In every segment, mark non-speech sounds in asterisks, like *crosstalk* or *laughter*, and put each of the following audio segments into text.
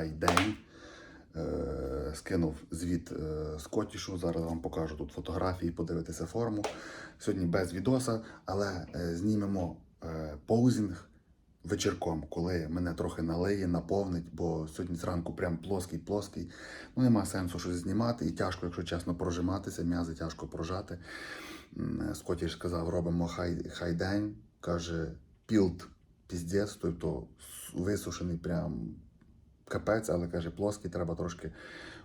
хай день. Е, скинув звіт е, з котішу. Зараз вам покажу тут фотографії, подивитися форму. Сьогодні без відоса, але е, знімемо е, поузінг вечірком, коли мене трохи налиє, наповнить, бо сьогодні зранку прям плоский, плоский. Ну нема сенсу щось знімати і тяжко, якщо чесно, прожиматися, м'язи тяжко прожати. Скотіш сказав, робимо хай, хай день. Каже, пілд піздець, тобто висушений прям капець, але каже, плоский, треба трошки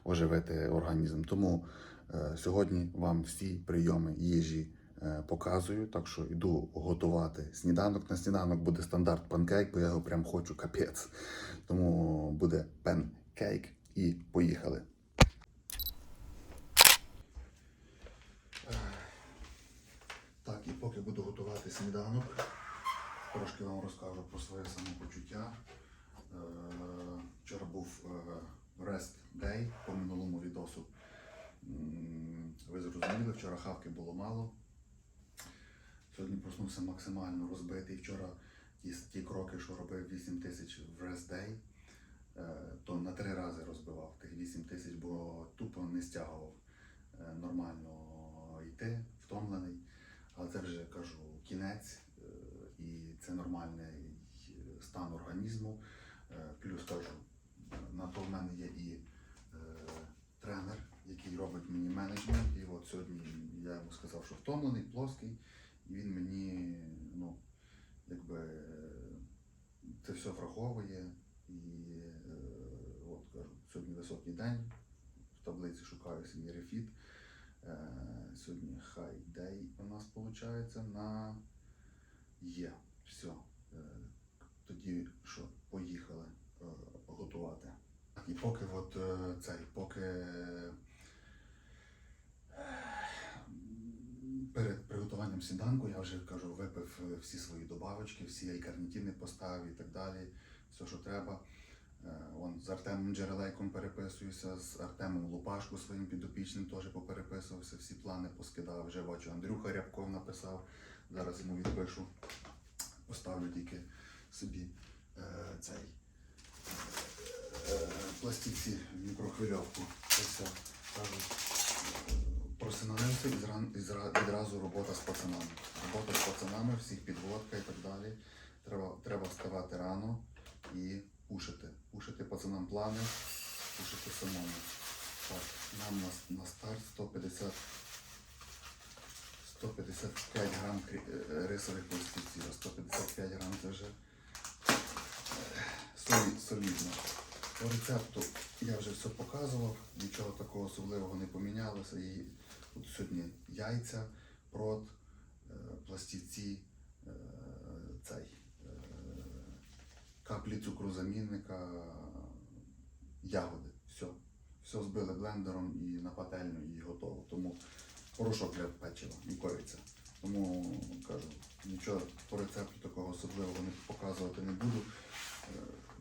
оживити організм. Тому е, сьогодні вам всі прийоми їжі е, показую. Так що йду готувати сніданок. На сніданок буде стандарт панкейк, бо я його прям хочу капець. Тому буде панкейк і поїхали. Так, і поки буду готувати сніданок, трошки вам розкажу про своє самопочуття. Е, Вчора був е, Rest Day по минулому відосу. М, Ви зрозуміли, вчора хавки було мало. Сьогодні проснувся максимально розбитий. Вчора ті, кроки, що робив 8 тисяч в Rest Day, е, то на три рази розбивав тих 8 тисяч, бо тупо не стягував е, нормально йти, втомлений. Але це вже кажу кінець, е, і це нормальний стан організму. Плюс кажу, на то в мене є і який робить мені менеджмент. І от сьогодні я йому сказав, що втомлений, плоский, і він мені, ну, якби це все враховує. І е, от кажу, сьогодні високий день. В таблиці шукаю свій рефіт. Е, Сьогодні хай дей у нас виходить на є. Все. Тоді що, поїхали е, готувати. І поки от цей, поки перед приготуванням сніданку я вже кажу, випив е, всі свої добавочки, всі альтернативні постави і так далі, все, що треба. Е, Вон з Артемом Джерелейком переписуюся, з Артемом Лупашко своїм підопічним теж попереписувався, всі плани поскидав. Вже бачу, Андрюха Рябков написав. Зараз йому відпишу. Поставлю тільки собі е, цей е, пластівці в мікрохвильовку. Це все е, зра- відразу робота з пацанами. Робота з пацанами, всіх підводка і так далі. Треба, треба вставати рано і пушити. Пушити пацанам плани, пушити самому. Так, нам на, на старт 150 155 грам крі- е, рисових пластівців, а 155 грам це вже е, солідно. По рецепту я вже все показував, нічого такого особливого не помінялося. І от сьогодні яйця, прот, е, пластівці, е, цей, е, каплі цукрозамінника, ягоди. Все. Все збили блендером і на пательню і готово. Тому порошок для печива і кориця. Тому кажу, нічого по рецепту такого особливого не показувати не буду.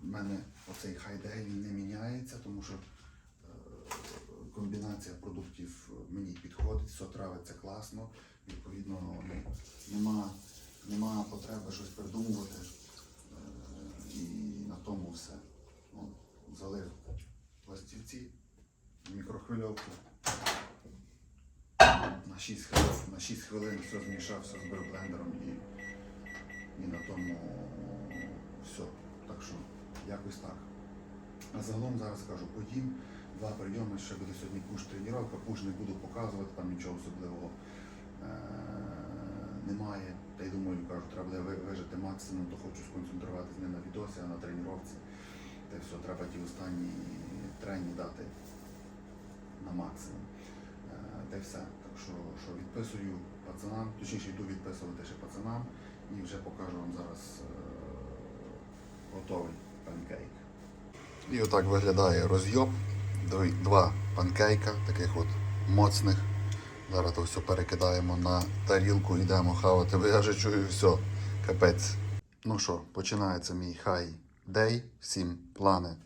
В мене оцей хайдей не міняється, тому що комбінація продуктів мені підходить, все травиться класно. Відповідно, ну, нема, нема потреби щось придумувати. Е, І на тому все. Залив пластівці, мікрохвильовку. На 6 хвилин, на 6 хвилин все змішав, все збив блендером і, і на тому все. Так що якось так. А загалом зараз кажу, поїм, два прийоми, ще буде сьогодні пуш тренування, пуш не буду показувати, там нічого особливого е- немає. Та й думаю, кажу, треба буде вижити максимум, то хочу сконцентруватися не на відосі, а на тренувці. Та все, треба ті останні трені дати на максимум. Е, Та й все. Так що, що відписую пацанам, точніше йду відписувати ще пацанам і вже покажу вам зараз е, готовий панкейк. І отак виглядає розйоб. Два панкейка, таких от моцних. Зараз то все перекидаємо на тарілку, йдемо хавати, я вже чую все, капець. Ну що, починається мій хай дей. Сім плани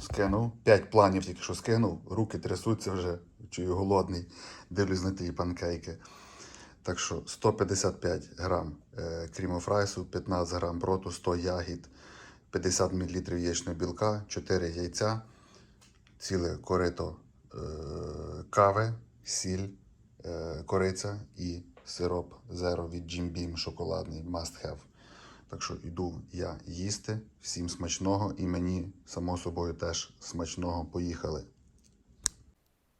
скинув. П'ять планів тільки що скинув. Руки трясуться вже, чую голодний. Дивлюсь на ті панкейки. Так що 155 грам е, крімофрайсу, 15 грам броту, 100 ягід, 50 мл яєчного білка, 4 яйця, ціле корито е, кави, сіль, е, кориця і сироп Zero від Jim Beam шоколадний must have. Так що йду я їсти. Всім смачного і мені, само собою, теж смачного. Поїхали.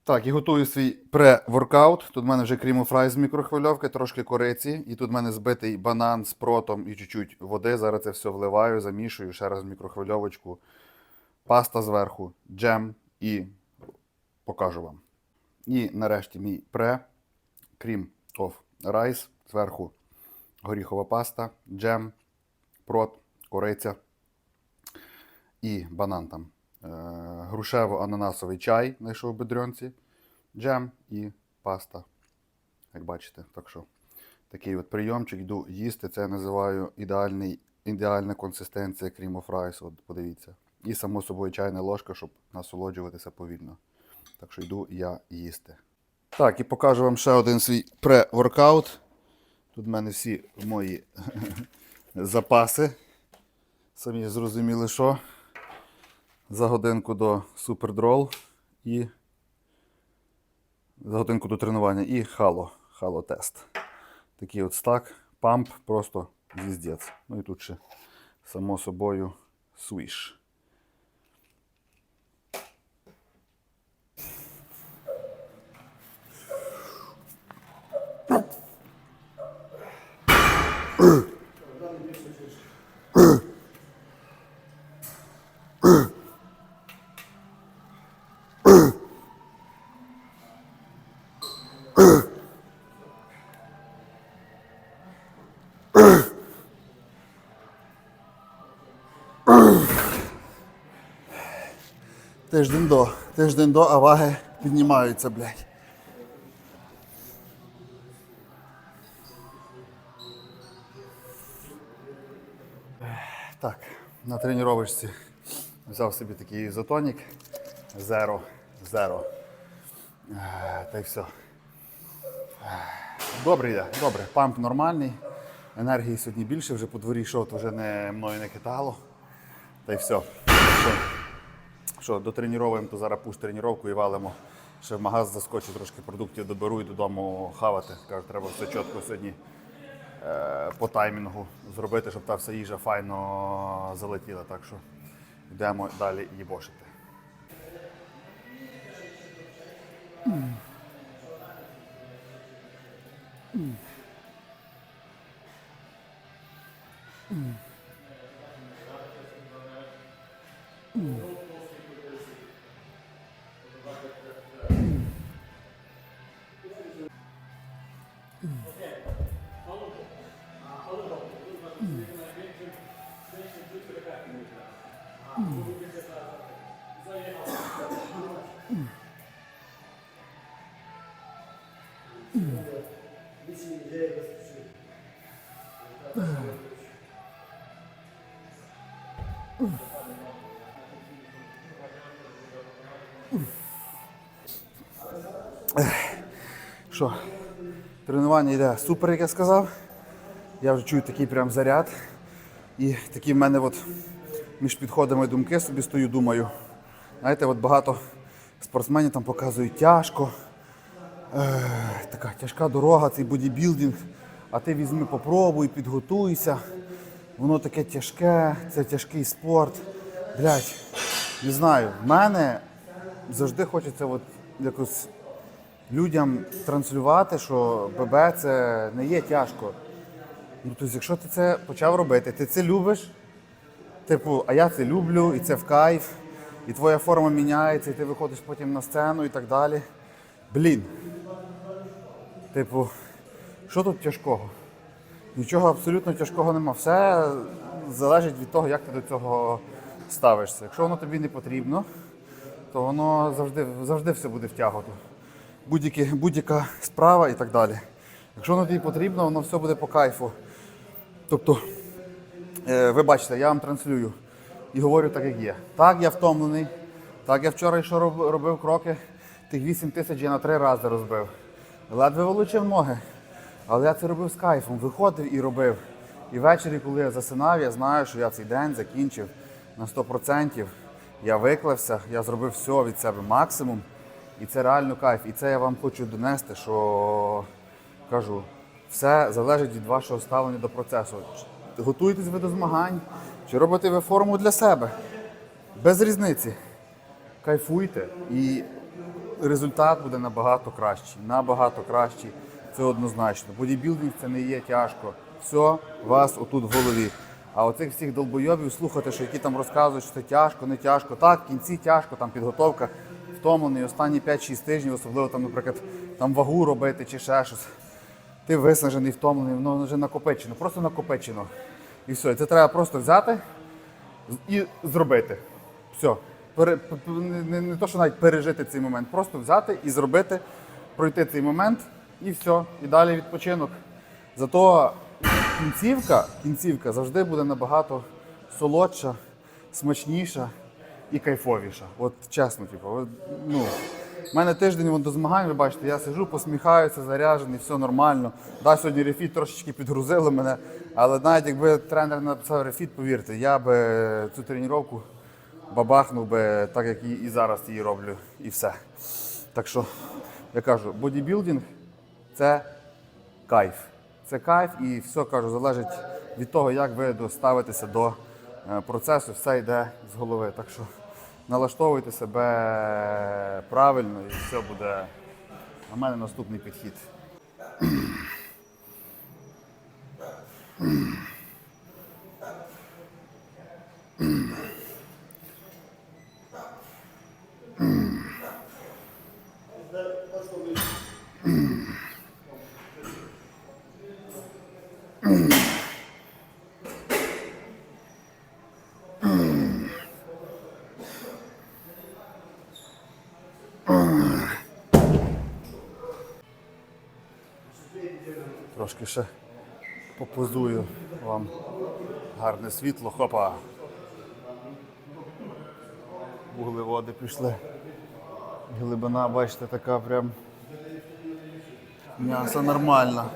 Так, і готую свій пре-воркаут. Тут в мене вже крімофрай з мікрохвильовки, трошки кориці. І тут в мене збитий банан з протом і чуть-чуть води. Зараз це все вливаю, замішую ще раз в мікрохвильовочку. Паста зверху, джем і покажу вам. І нарешті мій пре, крім of райс, зверху горіхова паста, джем, прот, кориця і банан там. Е, грушево-ананасовий чай знайшов в бедренці, джем і паста. Як бачите, так що такий от прийомчик йду їсти. Це я називаю ідеальний, ідеальна консистенція крім rice. От подивіться. І само собою чайна ложка, щоб насолоджуватися повільно. Так що йду я їсти. Так, і покажу вам ще один свій пре-воркаут. Тут в мене всі мої *laughs* запаси. Самі зрозуміли, що за годинку до супердрол і за годинку до тренування і хало, хало тест. Такий от стак, памп, просто звіздець. Ну і тут ще, само собою, свіш. Тиждень до, тиждень до, а ваги піднімаються, блядь. На тренувачці взяв собі такий ізотонік. Зеро. Зеро. Е, Та й все. Е, Добре йде, добре. Памп нормальний. Енергії сьогодні більше, вже по дворі йшов, то вже не мною не китало. Та й все. Що, дотренуємо, то зараз пуш тренування і валимо. Ще в магаз заскочу, трошки продуктів доберу і додому хавати. Кажу, треба все чітко сьогодні по таймінгу зробити, щоб та вся їжа файно залетіла. Так що йдемо далі їбошити. Що, тренування йде супер, як я сказав. Я вже чую такий прям заряд. І такі в мене от між підходами думки собі стою, думаю. Знаєте, от багато спортсменів там показують тяжко. Е, така тяжка дорога, цей бодібілдинг. А ти візьми, попробуй, підготуйся. Воно таке тяжке, це тяжкий спорт. Блять, не знаю, в мене завжди хочеться от якось людям транслювати, що ББ це не є тяжко. Ну, тобто, якщо ти це почав робити, ти це любиш, типу, а я це люблю, і це в кайф, і твоя форма міняється, і ти виходиш потім на сцену і так далі. Блін. Типу, що тут тяжкого? Нічого абсолютно тяжкого нема. Все залежить від того, як ти до цього ставишся. Якщо воно тобі не потрібно, то воно завжди, завжди все буде втягувати. Будь-яка справа і так далі. Якщо воно тобі потрібно, воно все буде по кайфу. Тобто, е, ви бачите, я вам транслюю і говорю так, як є. Так, я втомлений. Так, я вчора йшов робив кроки, тих 8 тисяч я на три рази розбив. Ледве вилучив ноги. Але я це робив з кайфом, виходив і робив. І ввечері, коли я засинав, я знаю, що я цей день закінчив на 100%. Я виклався, я зробив все від себе максимум. І це реально кайф. І це я вам хочу донести, що кажу, все залежить від вашого ставлення до процесу. Готуєтесь ви до змагань, чи робите ви форму для себе. Без різниці. Кайфуйте і результат буде набагато кращий. Набагато кращий. Це однозначно. Бодібілдинг це не є тяжко. Все вас отут в голові. А оцих всіх долбойобів слухати, що які там розказують, що це тяжко, не тяжко. Так, в кінці тяжко, там підготовка втомлений, останні 5-6 тижнів, особливо там, наприклад, там вагу робити чи ще щось. Ти виснажений, втомлений, воно вже накопичено, просто накопичено. І все. Це треба просто взяти і зробити. Все. Не, не то, що навіть пережити цей момент, просто взяти і зробити, пройти цей момент, і все. І далі відпочинок. Зато кінцівка, кінцівка завжди буде набагато солодша, смачніша і кайфовіша. От чесно, типу, от, ну. У мене тиждень до змагань, ви бачите, я сижу, посміхаюся, заряджений, все нормально. Да, сьогодні рефіт трошечки підгрузили мене, але навіть якби тренер написав рефіт, повірте, я би цю тренування бабахнув би так, як і, і зараз її роблю, і все. Так що, я кажу, бодібілдинг це кайф. Це кайф і все кажу, залежить від того, як ви доставитеся до е, процесу, все йде з голови. Так що налаштовуйте себе правильно і все буде. У мене наступний підхід. Трошки ще попозую вам гарне світло. Хопа. Вуглеводи пішли. Глибина, бачите, така прям м'ясо нормальна.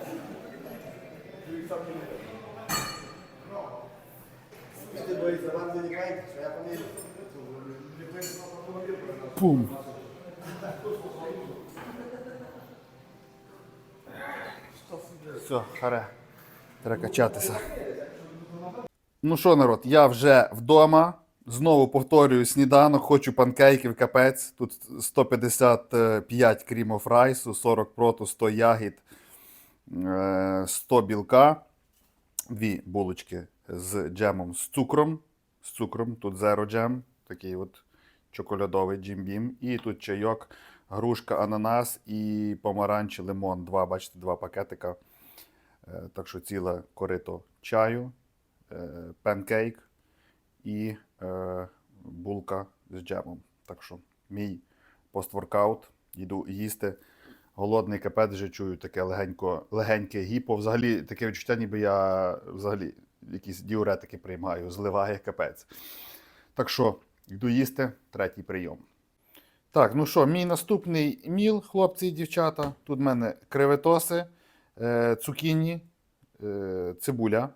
Все, харе. Треба качатися. Ну що, народ, я вже вдома. Знову повторюю сніданок, хочу панкейків, капець. Тут 155 крімов райсу, 40 проту, 100 ягід, е, 100 білка, дві булочки з джемом з цукром. З цукром, тут зеро джем, такий от чоколядовий джимбім. І тут чайок, грушка, ананас і помаранч, лимон. Два, бачите, два пакетика. Е, Так що ціле корито чаю, е, панкейк і е, булка з джемом. Так що мій постворкаут, йду їсти. Голодний капець вже чую таке легенько, легеньке гіпо. Взагалі таке відчуття, ніби я взагалі якісь діуретики приймаю, зливає капець. Так що, йду їсти, третій прийом. Так, ну що, мій наступний міл, хлопці і дівчата. Тут в мене креветоси, е, цукіні, е, цибуля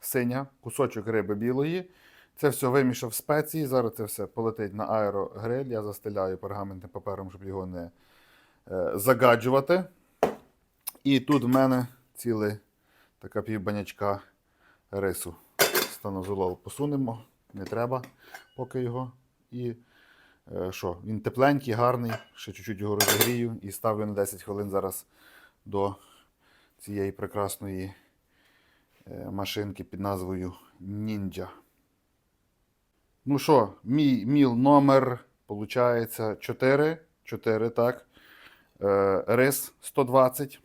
синя, кусочок риби білої. Це все вимішав спеції. Зараз це все полетить на аерогриль. Я застеляю пергаментним папером, щоб його не е, загаджувати. І тут в мене цілий така півбанячка рису. Станозолол посунемо, не треба поки його. І е, що, він тепленький, гарний. Ще чуть-чуть його розігрію і ставлю на 10 хвилин зараз до цієї прекрасної е, машинки під назвою Ninja. Ну що, мій міл номер, виходить, 4. 4, так. Е, рис 120.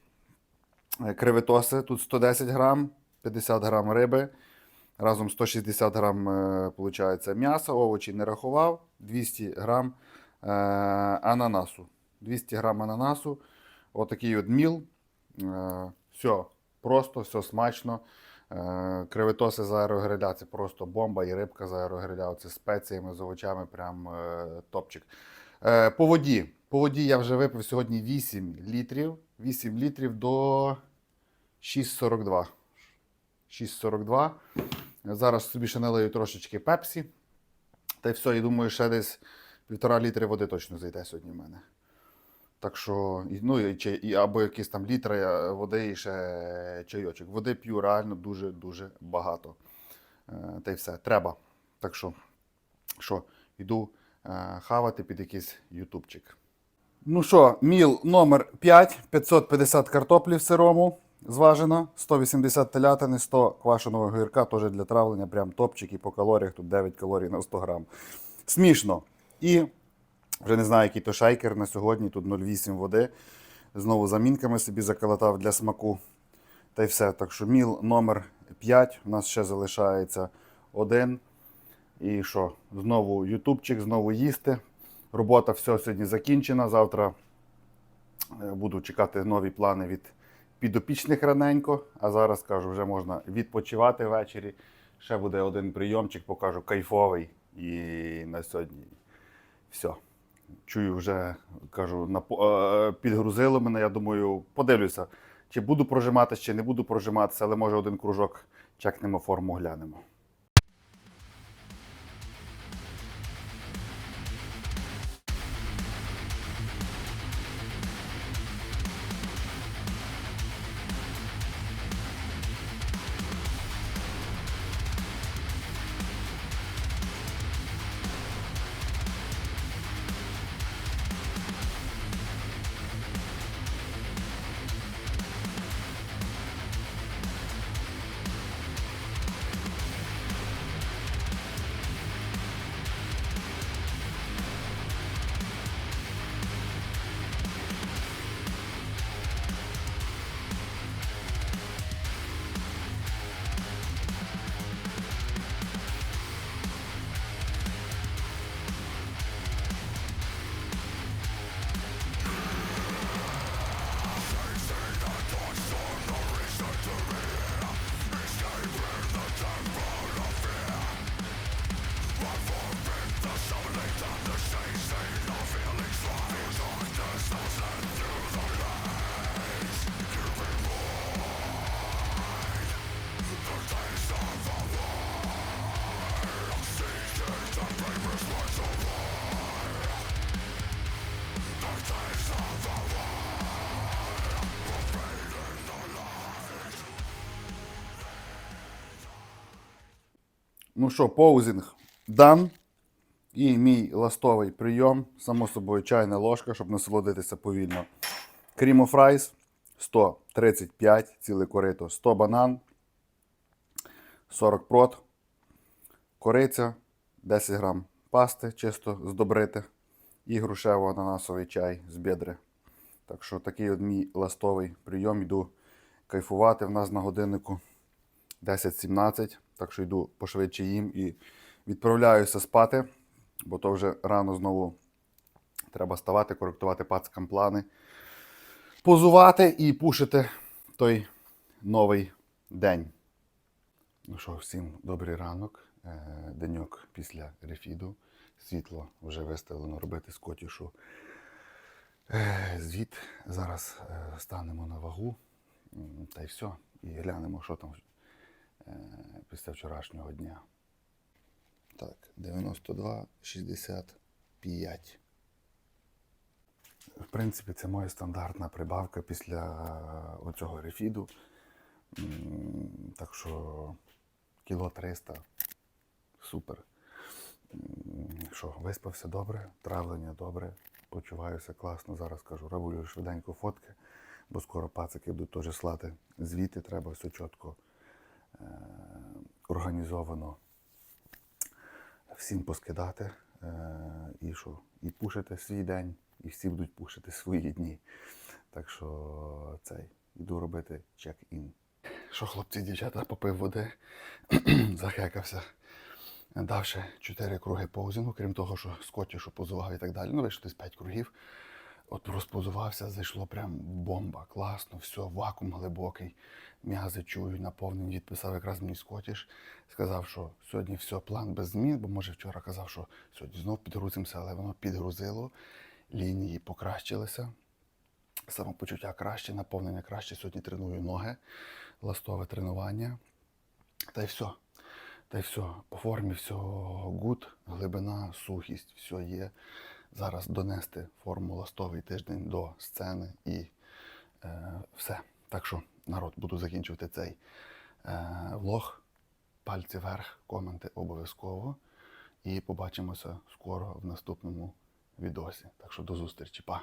Е, Креветоси тут 110 грам, 50 грам риби. Разом 160 грам, виходить, м'яса, овочі не рахував, 200 грам ананасу. 200 грам ананасу. Отакий от міл. Все просто, все смачно. Е, Креветоси з аерогриля це просто бомба, і рибка з аерогриля. Це спеціями, з овочами, прям е, топчик. Е, По воді. По воді я вже випив сьогодні 8 літрів. 8 літрів до 6,42. 6,42. Зараз собі ще налию трошечки пепсі. Та й все, і думаю, ще десь півтора літри води точно зайде сьогодні в мене. Так що, ну, і, чи- або якісь там літри е, води і ще чайочок. Води п'ю реально дуже-дуже багато. Е, Та й все, треба. Так що, що, йду е, хавати під якийсь ютубчик. Ну що, міл номер 5, 550 картоплі в сирому зважено, 180 телятини, 100 квашеного гірка, теж для травлення, прям топчик і по калоріях, тут 9 калорій на 100 грам. Смішно. І вже не знаю, який то шейкер на сьогодні, тут 0,8 води. Знову замінками собі заколотав для смаку. Та й все. Так що міл номер 5, у нас ще залишається один. І що? Знову ютубчик, знову їсти. Робота все сьогодні закінчена. Завтра е, буду чекати нові плани від підопічних раненько. А зараз кажу, вже можна відпочивати ввечері. Ще буде один прийомчик, покажу кайфовий. І на сьогодні все. Чую, вже кажу, напо- е, підгрузило мене. Я думаю, подивлюся, чи буду прожиматися, чи не буду прожиматися, але може один кружок чекнемо форму, глянемо. Ну що, поузінг дан. І мій ластовий прийом, само собою, чайна ложка, щоб насолодитися повільно. Крімо фрайс 135, ціле корито, 100 банан, 40 прот, кориця, 10 грам пасти, чисто здобрити, і грушево-ананасовий чай з бідри. Так що такий от мій ластовий прийом. Йду кайфувати. В нас на годиннику 10-17, так що йду пошвидше їм і відправляюся спати, бо то вже рано знову треба ставати, коректувати пацкам плани, позувати і пушити той новий день. Ну що, всім добрий ранок. Е, Деньок після рефіду. Світло вже виставлено робити скотішу. Е, Звіт зараз е, станемо на вагу. Та й все. І глянемо, що там після вчорашнього дня. Так, 92, 65. В принципі, це моя стандартна прибавка після е, оцього рефіду. Так що кіло 300. Супер. Що, виспався добре, травлення добре, почуваюся класно. Зараз кажу, роблю швиденько фотки, бо скоро пацики будуть теж слати звіти, треба все чітко е, організовано всім поскидати. Е, і що? І пушити свій день, і всі будуть пушити свої дні. Так що цей, іду робити чек-ін. Що, хлопці, дівчата, попив води, *clears throat* захекався. Дав ще 4 круги поузінгу, крім того, що скотішу позував і так далі. Ну, вийшло десь 5 кругів. От розпозувався, зайшло прям бомба, класно, все, вакуум глибокий. М'язи чую, наповнені. Відписав якраз мені скотіш. Сказав, що сьогодні все, план без змін, бо може вчора казав, що сьогодні знов підгрузимося, але воно підгрузило, лінії покращилися. Самопочуття краще, наповнення краще. Сьогодні треную ноги, ластове тренування. Та й все. Та й все. По формі все гуд, глибина, сухість, все є. Зараз донести форму ластовий тиждень до сцени і е, все. Так що, народ, буду закінчувати цей е, влог. Пальці вверх, коменти обов'язково. І побачимося скоро в наступному відосі. Так що до зустрічі. Па!